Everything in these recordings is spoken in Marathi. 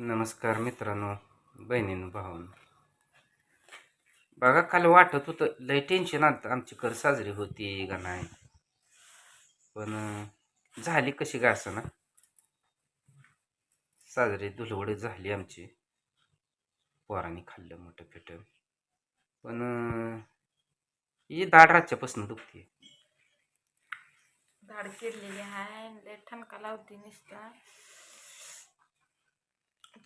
नमस्कार मित्रांनो बहिणीनं भावानं. बघा काल वाटत होतं लय टेन्शन आलं आमची कर साजरी होती का नाही? पण झाली कशी का असं ना? साजरी धुलवडी झाली आमची. पोरांनी खाल्लं मोठं फेट पण ही दाढ रातच्यापासून दुखते दाढ केलेली आहे लय ठणका लावते नुसता.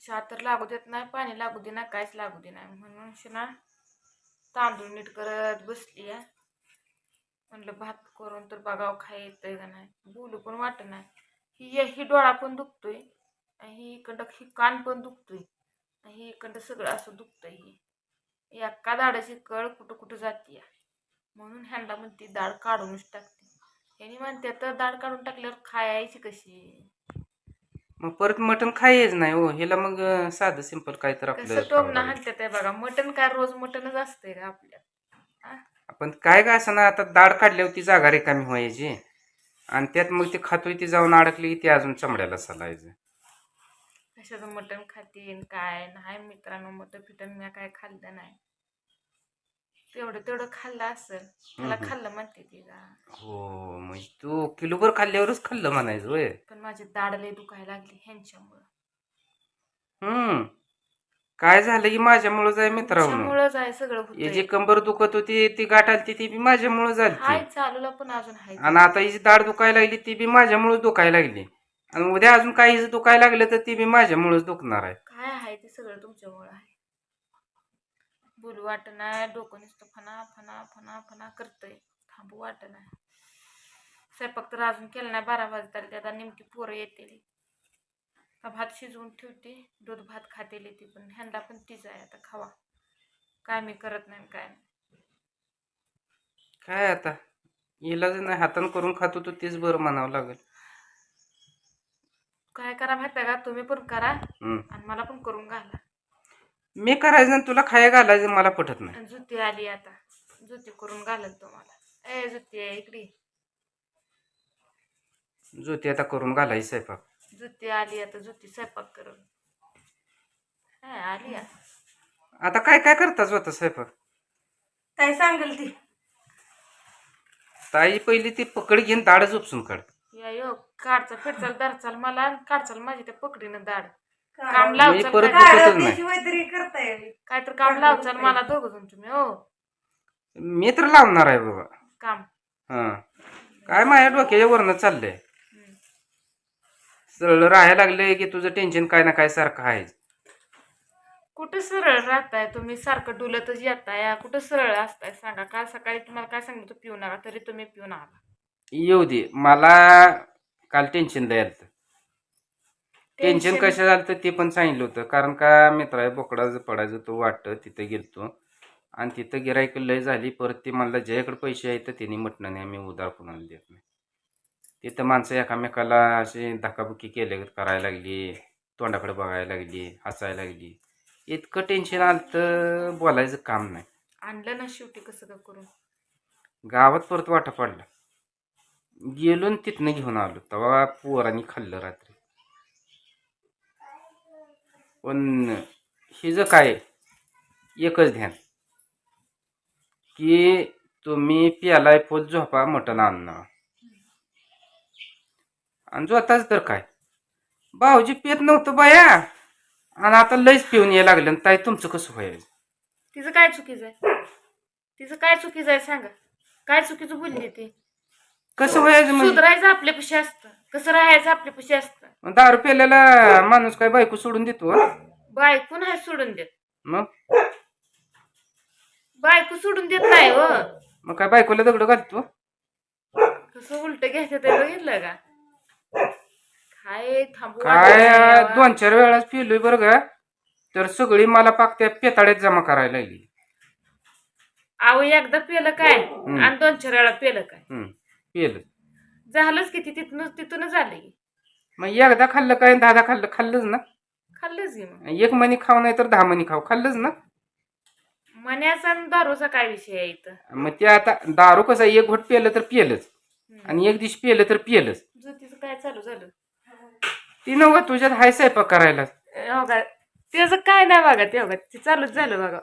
चहा तर लागू देत नाही पाणी लागू दे ना काहीच लागू दे नाही. म्हणून शिना ना तांदूळ नीट करत बसली आहे. म्हणलं भात करून तर बघावं खाय येतंय का नाही. बोलू पण वाटत नाही. ही ही डोळा पण दुखतोय. आणि ही इकडं ही कान पण दुखतोय. आणि ही इकडं सगळं असं दुखतंय ही. एका दाडाची कळ कुठं कुठं जाते म्हणून ह्यांना म्हणते दाढ काढूनच टाकते. ह्यानी म्हणते तर दाढ काढून टाकल्यावर खायची कशी? मग परत मटण खायच नाही हो ह्याला मग साधं सिंपल काय तर कसं आपलं टोमणं हाणतात आहे बघा मटण काय रोज मटणच असतंय का आपल्यात आपण काय का असं ना आता दाढ काढल्यावर ती जागा रिकामी व्हायची. आणि त्यात मग ते खातोय ती जाऊन अडकली ती अजून चमड्याला सलायचं कशाचं मटण खातीन काय नाही मित्रांनो मटण फिटन मी काय खाल्लं नाही. तेवढं तेवढं खाल्लं असेल त्याला. खाल्लं म्हणते ती हो म्हणजे तू किलोभर खाल्ल्यावरच खाल्लं म्हणायचं होय. पण माझी दाढ लय दुखायला लागली ह्यांच्यामुळं. हम्म. काय झालं की माझ्यामुळं जाय मित्रांनो. ह्यांच्यामुळंच आहे सगळं हे जी होत कंबर दुखत होती ती गाठ आलती ती बी माझ्यामुळं झाली हाय चालूला पण अजून हाय. आणि आता हिची दाढ दुखायला लागली ती बी माझ्यामुळं दुखायला लागली. आणि उद्या अजून काही हिचं दुखायला लागलं तर ती बी माझ्यामुळंच दुखणार आहे. काय आहे ते सगळं तुमच्यामुळं आहे. बोलू वाट नाही डोकं नुसतं फना फना फना फना करतंय. थांबू वाट नाही स्वयंपाक तर अजून केला नाही बारा वाजता आता नेमकी पोरं येतील. भात शिजवून ठेवते दूध भात खातेली ती पण ह्यांना पण तीच आहे आता खावा. काय मी करत नाही काय नाही. काय आता? इलाज नाही हातानं करून खातो तर तेच बरं म्हणावं लागेल. काय करा माहिती आहे का? तुम्ही पण करा. आणि मला पण करून घाला. मी करायचं आणि तुला खाया घालायचं मला पटत नाही. जुती आली आता. जुती करून घालल तुम्हाला ए जुती आहे इकडे. ये. ज्योती आता करून घालायची स्वयंपाक. जुती आली आता जुती स्वयंपाक करून. हा आली आता. आता काय काय करता स्वतः स्वयंपाक? काय सांगेल ती. ताई पहिली ती पकड घेऊन दाढच उपसून काढ. या यो काढचाल फिरचाल दरचाल मला आणि काढचाल माझी त्या पकडीनं दाड काम मी लावचाल परत काय दुखतच नाही. काय तर काम लावचाल मला दोघ जण तुम्ही हो. मी तर लावणार आहे बाबा काम. हा. काय माझ्या डोक्याच्या वरनं चाललंय? हम्म. सरळ राहायला लागले की तुझं टेन्शन काय ना काय सारखं आहे कुठं सरळ राहताय तुम्ही? सारखं डुलतच येताय. कुठं सरळ असताय? सांगा काल सकाळी तुम्हाला काय सांगितलं पिऊ नका तरी तुम्ही पिऊन आला. येऊ दे. मला काल टेन्शन द्यायला टेन्शन कसं झालं तर ते पण सांगितलं होतं. कारण का मित्र आहे बोकडाचं पडायचं तो वाटतं तिथं गेलतो. आणि तिथं गिरायक लय झाली परत ते म्हणलं ज्याकडे पैसे आहेत तर त्यांनी म्हटलं नाही आम्ही उधार कोणाला देत नाही. तिथं माणसं एकामेकाला असे धकाबुकी केले करायला लागली तोंडाकडे बघायला लागली हसायला लागली. इतकं टेन्शन आलं तर बोलायचं काम नाही. आणलं ना शेवटी कसं का करून गावात परत वाटा पडला. गेलो तिथनं घेऊन आलो. तेव्हा पोरांनी खाल्लं रात्री. पण हिचं काय एकच ध्यान की तुम्ही प्यालाय फुल झोपा मटण आणणं आणि जोताच तर काय? भाऊजी पित नव्हतं बाया. आणि आता लयच पिऊन यायला लागलं ताई तुमचं कसं व्हायचं तिचं काय चुकीचं आहे? तिचं काय चुकीचं आहे सांगा? काय चुकीचं बोलली ती? कसं व्हायचं म्हणजे सुधरायचं आपल्यापाशी असतं. कसं राहायचं आपल्यापाशी असतं? दारू प्यायलेला माणूस काय बायको सोडून देतो हं? बायको नाही सोडून देत. मग? बायको सोडून देत नाही हो. मग काय बायकोला दगड घालतो? कसं उलट घ्यायचं ते बघितलं का? काय थांबू काय वाटत नाही दोन चार वेळाच पिलोय बरं का? तर सगळी मला पाक त्या पेताड्यात जमा करायला लागली. अहो एकदा पेलं काय? आणि दोन चार वेळा पेलं काय? हम्म. पिलं. झालंच किती तिथून तिथूनच झालं की मग एकदा खाल्लं काय दहा दहा खाल्लं? खाल्लंच ना. खाल्लंच की मग. एक मनी खाऊ नाही तर दहा मनी खाऊ. खाल्लंच ना. मण्याचा आणि दारूचा काय विषय आहे इथं? मग ते आता दारू कसं एक घोट पिलं तर पिलंच. आणि एक दिवशी पिलं तर पिलंच. ज्योतीचं काय चालू झालं? ती नव्ह तुझ्यात हाय स्वयंपाक करायला हो का? त्याचं काय नाही बघा ते बघा ते चालूच झालं बघा.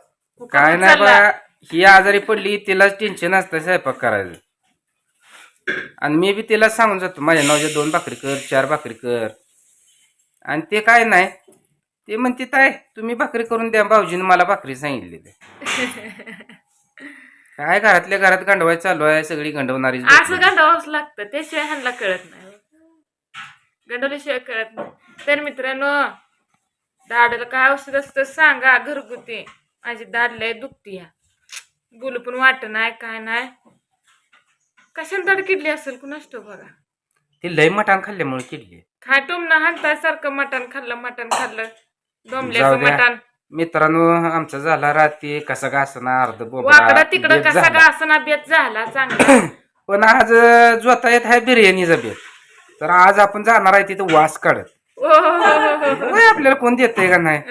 काय नाही. बा ही आजारी पडली तिलाच टेन्शन असतं स्वयंपाक करायचं. आणि मी बी तिला सांगून जातो माझ्या नावाच्या दोन भाकरी कर चार भाकरी कर. आणि ते काय नाही ते म्हणते ताय तुम्ही भाकरी करून द्या भाऊजीने मला भाकरी सांगितलेली. काय घरातल्या घरात गंडवाय चालू आहे सगळी गंडवणारी असं गंडावंच लागतं त्याशिवाय ह्यांना कळत नाही. गंडवल्याशिवाय कळत नाही. तर मित्रांनो दाडाला काय औषध असतं सांगा घरगुती. माझी लय दुखती या बोलू पण वाट नाही काय नाही. कशाला दाड किडली असेल? कुणाच तो बघा. ती लय मटाण खाल्ल्यामुळे किडली. खाटूम ना हाणताय सारखं मटण खाल्लं मटण खाल्लं. जाऊ. मटण. मित्रांनो आमचा झाला रात्री कसा का असना अर्ध वाकडं तिकडं कसा. का बेत झाला चांगला. पण आज जोता येत आहे बिर्याणीचा बेत. तर आज आपण जाणार आहे तिथं वास काढत. ओ हो, हो, हो, हो, हो. होय, आपल्याला कोण देतंय का नाही?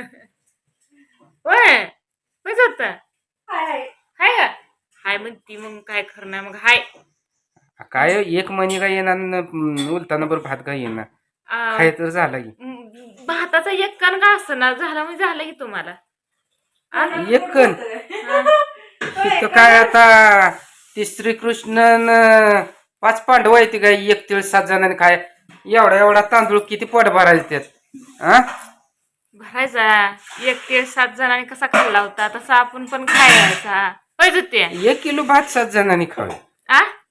होय होय जात. हाय का? हाय म्हणती मग काय खरं नाही मग हाय. काय एक मनी काय येणार न उलताना बरं भात काय येणार? आ, खाय तर झाला की. म, भाताचा एक कण का असना? झाला म्हणजे झालं की तुम्हाला? एक कण तिथं काय आता ती श्रीकृष्ण पाच पांडव आहे ती काय एक तिळ सात जणांनी काय एवढा एवढा तांदूळ किती पोट भरायचे त्यात? हा भरायचा. एक ते सात जणांनी कसा खाल्ला होता? तसा आपण पण खायचा. होय जुत्या एक किलो भात सात जणांनी खावे. आ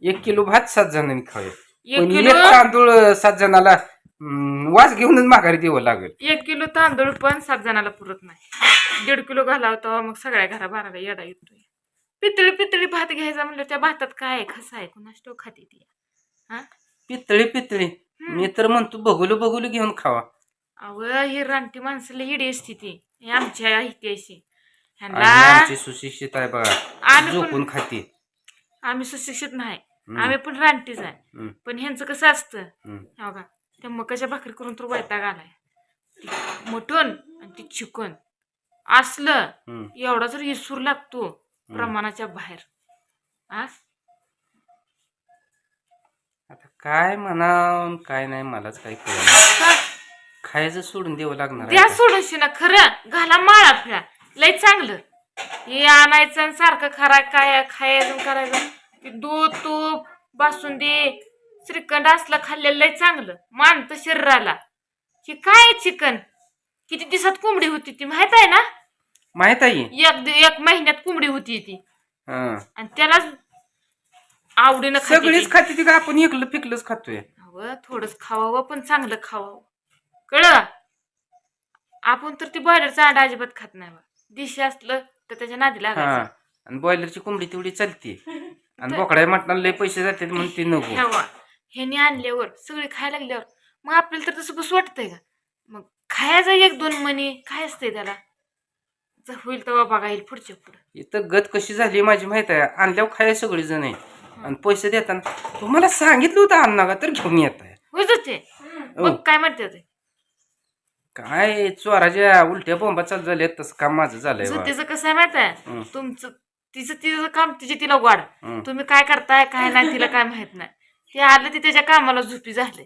एक किलो भात सात जणांनी खावे. एक पण किलो एक तांदूळ सात जणाला वास घेऊनच माघारी द्यावं लागेल. एक किलो तांदूळ पण सात जणाला पुरत नाही. दीड किलो घालावतो मग सगळ्या घरा बाराला येडा येतोय. पितळी पितळी भात घ्यायचा म्हणलं त्या भातात काय आहे खसा आहे कुणाच तो खाते ती. हा? पितळी पितळी. मी तर म्हणतो बघुलं बघुलं घेऊन खावा. अव ही रानटी माणसाला हिडी असते ती. ही आमच्या इथे अशी. आणि ह्यांना आमची सुशिक्षित आहे बघा. आम्ही झोपून खाते. आम्ही सुशिक्षित नाही. आम्ही पण रानटीच आहे. पण ह्यांचं कसं असतं. हो का? त्या मकाच्या भाकरी करून तर वैताग आलाय. मटण आणि ती चिकन असलं. एवढा जर इसूर लागतो प्रमाणाच्या बाहेर. आ आता काय म्हणा काय नाही मलाच काय कळलं का? खायचं सोडून द्यावं लागणार आहे द्या आता. सोडून ना खरं घाला माळा फिळा लय चांगलं. हे आणायचं आणि सारखं खरा काय खायचं करायचं. दूध तूप बासुंदी श्रीखंड असलं खाल्लेलं लय चांगलं. मानतं शरीराला. हे काय चिकन? किती दिवसात कोंबडी होती ती माहीत आहे ना? माहीत आहे. एक दि- एक महिन्यात कोंबडी होती ती. हं. आणि त्यालाच आवडीनं खाते सगळीच. खाते ती का आपण एकलं पिकलंच खातोय? थोडंच खावावं पण चांगलं खावावं. कळलं? आपण तर ती बॉयलरचा अंडा अजिबात खात नाही बा. दिशी असलं तर त्याच्या नादी हा. लागायचं. आणि बॉयलरची कोंबडी तेवढी चालते आणि बोकड्या मटणाला लय पैसे जातात म्हणून ती नको. ठेवा ह्याने आणल्यावर सगळे खायला लागल्यावर मग आपल्याला तर तसं कसं वाटतंय का? मग खायचं एक दोन मनी काय असतंय त्याला? जर होईल तेव्हा बघा येईल पुढच्या पुढं. इथं गत कशी झाली माझी माहीत आहे. आणल्यावर खाय सगळी जण आहे. आणि पैसे देताना तुम्हाला सांगितलं होतं आणा का तर घेऊन येत आहे. ते. मग काय म्हणते ते? काय चोराच्या उलट्या बोंबा चालू झाल्या तसं काम माझं झालंय बा. कसं आहे माहीत आहे? हं. तुमचं तिचं तिचं काम तिची तिला वाढ हं. तुम्ही काय करताय काय नाही तिला काय माहीत नाही. ते आलं ते त्याच्या कामाला झोपी झाले.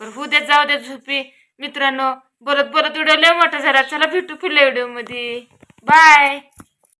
पण होऊ द्या जाऊ द्या झोपी. मित्रांनो बोलत बोलत व्हिडिओ लय मोठा झाला. चला भेटू पुढल्या व्हिडिओमध्ये बाय.